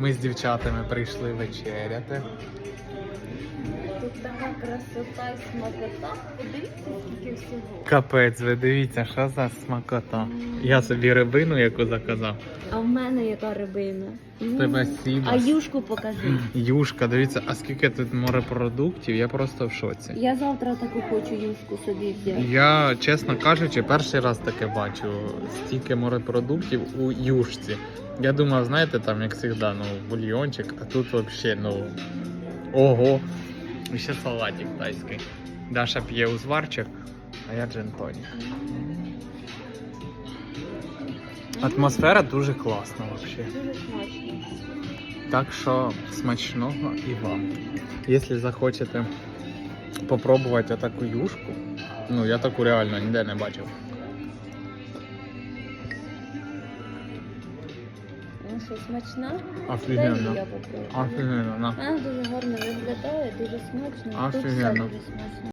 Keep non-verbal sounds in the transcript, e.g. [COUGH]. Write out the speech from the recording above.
Ми з дівчатами прийшли вечеряти. Така красота і смакота. Подивіться, скільки всього. Капець, ви дивіться, що за смакота. Я собі рибину яку заказав. А в мене яка рибина. Тебе М. сіба. А юшку покажи. [CLEARS THROAT] Юшка, дивіться, а скільки тут морепродуктів, я просто в шоці. Я завтра таку хочу юшку собі взяти. Я, чесно кажучи, перший раз таке бачу. Стільки морепродуктів у юшці. Я думав, знаєте, там, як завжди, ну, бульйончик, а тут взагалі, ну. Ого. І ще салатик тайський. Даша п'є узварчик, а я джин-тонік. Атмосфера дуже класна взагалі. Дуже смачно. Так що смачного і вам. Якщо захочете попробувати таку юшку, ну я таку реально ніде не бачив. Ну що, смачна? Офігенно. Офігенно, на. Вона дуже гарно виглядає, дуже смачно. Тут все Офігенно. дуже смачно.